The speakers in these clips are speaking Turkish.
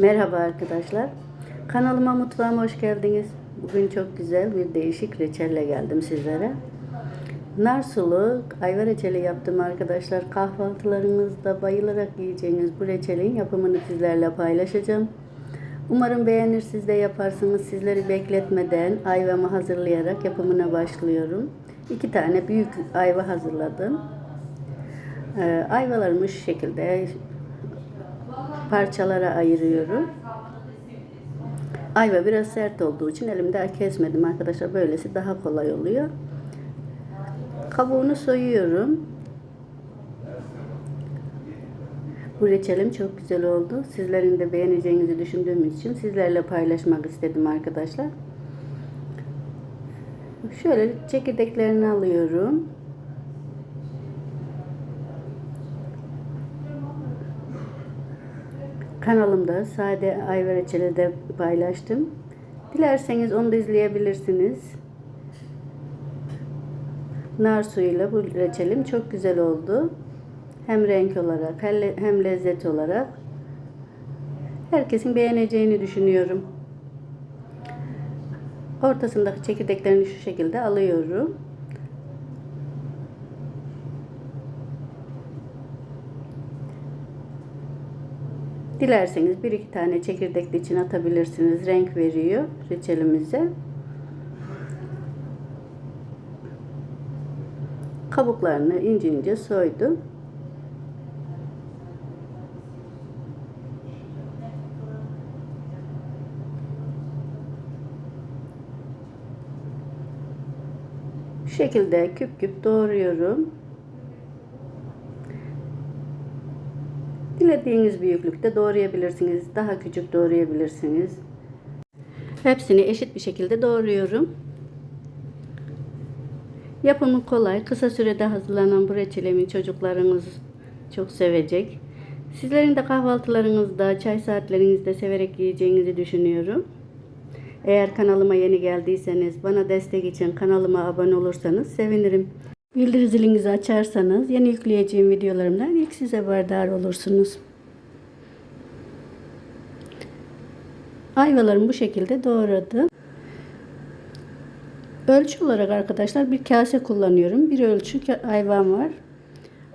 Merhaba arkadaşlar. Kanalıma mutfağıma hoş geldiniz. Bugün çok güzel bir değişik reçelle geldim sizlere. Nar sulu ayva reçeli yaptım arkadaşlar. Kahvaltılarınızda bayılarak yiyeceğiniz bu reçelin yapımını sizlerle paylaşacağım. Umarım beğenir siz de yaparsınız. Sizleri bekletmeden ayvamı hazırlayarak yapımına başlıyorum. İki tane büyük ayva hazırladım. Ee, ayvalarımı şu şekilde parçalara ayırıyorum. Ayva biraz sert olduğu için elimde kesmedim arkadaşlar. Böylesi daha kolay oluyor. Kabuğunu soyuyorum. Bu reçelim çok güzel oldu. Sizlerin de beğeneceğinizi düşündüğüm için sizlerle paylaşmak istedim arkadaşlar. Şöyle çekirdeklerini alıyorum. Kanalımda sade reçeli de paylaştım. Dilerseniz onu da izleyebilirsiniz. Nar suyuyla bu reçelim çok güzel oldu. Hem renk olarak hem lezzet olarak. Herkesin beğeneceğini düşünüyorum. Ortasındaki çekirdeklerini şu şekilde alıyorum. Dilerseniz bir iki tane çekirdek de içine atabilirsiniz. Renk veriyor reçelimize. Kabuklarını ince ince soydum. Şekilde küp küp doğruyorum. Dilediğiniz büyüklükte doğrayabilirsiniz. Daha küçük doğrayabilirsiniz. Hepsini eşit bir şekilde doğruyorum. Yapımı kolay. Kısa sürede hazırlanan bu reçelemi çocuklarınız çok sevecek. Sizlerin de kahvaltılarınızda, çay saatlerinizde severek yiyeceğinizi düşünüyorum. Eğer kanalıma yeni geldiyseniz, bana destek için kanalıma abone olursanız sevinirim. Bildirim zilinizi açarsanız yeni yükleyeceğim videolarımdan ilk size haberdar olursunuz. Ayvalarımı bu şekilde doğradım. Ölçü olarak arkadaşlar bir kase kullanıyorum. Bir ölçü ayvam var.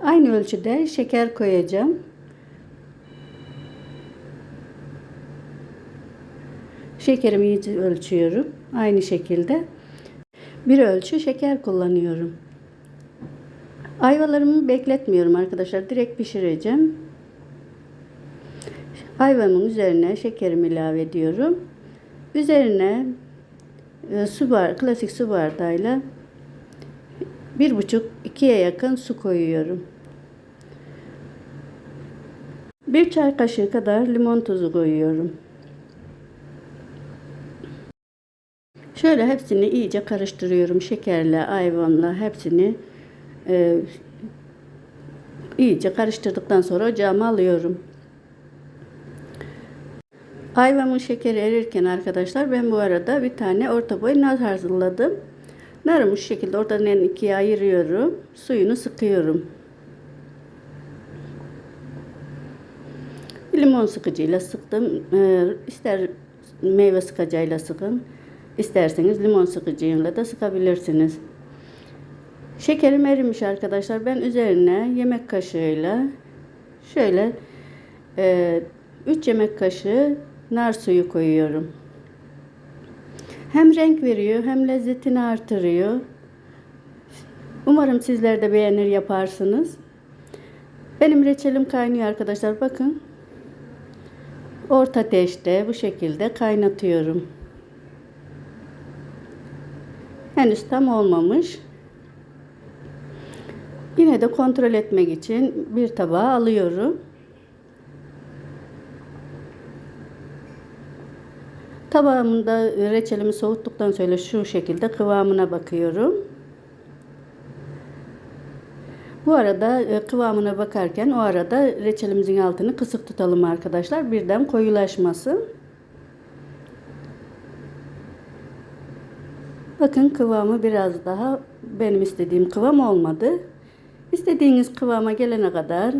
Aynı ölçüde şeker koyacağım. Şekerimi iyice ölçüyorum. Aynı şekilde. Bir ölçü şeker kullanıyorum. Ayvalarımı bekletmiyorum arkadaşlar. Direkt pişireceğim. Ayvamın üzerine şekerimi ilave ediyorum. Üzerine e, su bar, klasik su bardağıyla bir buçuk ikiye yakın su koyuyorum. Bir çay kaşığı kadar limon tuzu koyuyorum. Şöyle hepsini iyice karıştırıyorum. Şekerle, ayvanla hepsini e, iyice karıştırdıktan sonra ocağıma alıyorum. Ayvamın şekeri erirken arkadaşlar ben bu arada bir tane orta boy nar hazırladım. Narımı şu şekilde ortadan ikiye ayırıyorum. Suyunu sıkıyorum. Limon sıkıcıyla sıktım. Ee, ister meyve sıkacağıyla sıkın. İsterseniz limon sıkıcıyla da sıkabilirsiniz. Şekerim erimiş arkadaşlar. Ben üzerine yemek kaşığıyla şöyle 3 e, yemek kaşığı nar suyu koyuyorum. Hem renk veriyor hem lezzetini artırıyor. Umarım sizler de beğenir yaparsınız. Benim reçelim kaynıyor arkadaşlar. Bakın. Orta ateşte bu şekilde kaynatıyorum. Henüz tam olmamış. Yine de kontrol etmek için bir tabağa alıyorum. Tabağımda reçelimi soğuttuktan sonra şu şekilde kıvamına bakıyorum. Bu arada e, kıvamına bakarken o arada reçelimizin altını kısık tutalım arkadaşlar. Birden koyulaşmasın. Bakın kıvamı biraz daha benim istediğim kıvam olmadı. İstediğiniz kıvama gelene kadar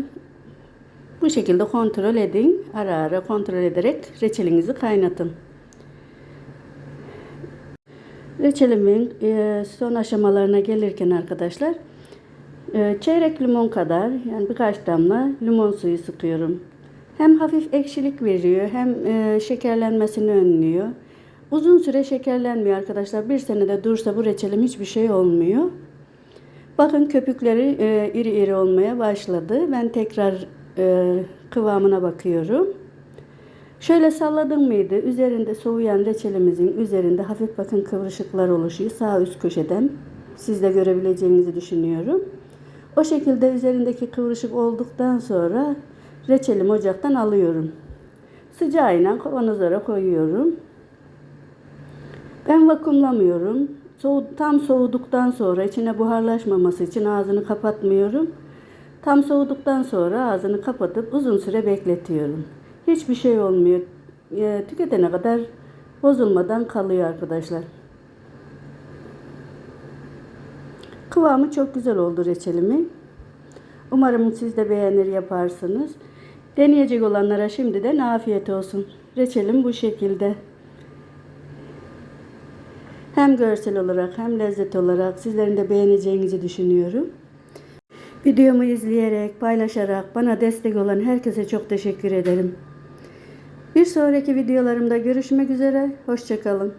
Bu şekilde kontrol edin. Ara ara kontrol ederek reçelinizi kaynatın. Reçelimin e, son aşamalarına gelirken arkadaşlar e, çeyrek limon kadar yani birkaç damla limon suyu sıkıyorum. Hem hafif ekşilik veriyor hem e, şekerlenmesini önlüyor. Uzun süre şekerlenmiyor arkadaşlar. Bir senede dursa bu reçelim hiçbir şey olmuyor. Bakın köpükleri e, iri iri olmaya başladı. Ben tekrar e, kıvamına bakıyorum. Şöyle salladım mıydı? Üzerinde soğuyan reçelimizin üzerinde hafif bakın kıvrışıklar oluşuyor. Sağ üst köşeden. Siz de görebileceğinizi düşünüyorum. O şekilde üzerindeki kıvrışık olduktan sonra reçelimi ocaktan alıyorum. Sıcağıyla kavanozlara koyuyorum. Ben vakumlamıyorum. Soğu, tam soğuduktan sonra içine buharlaşmaması için ağzını kapatmıyorum. Tam soğuduktan sonra ağzını kapatıp uzun süre bekletiyorum. Hiçbir şey olmuyor. E, tüketene kadar bozulmadan kalıyor arkadaşlar. Kıvamı çok güzel oldu reçelimin. Umarım siz de beğenir yaparsınız. Deneyecek olanlara şimdiden afiyet olsun. Reçelim bu şekilde. Hem görsel olarak hem lezzet olarak sizlerin de beğeneceğinizi düşünüyorum. Videomu izleyerek, paylaşarak bana destek olan herkese çok teşekkür ederim. Bir sonraki videolarımda görüşmek üzere. Hoşçakalın.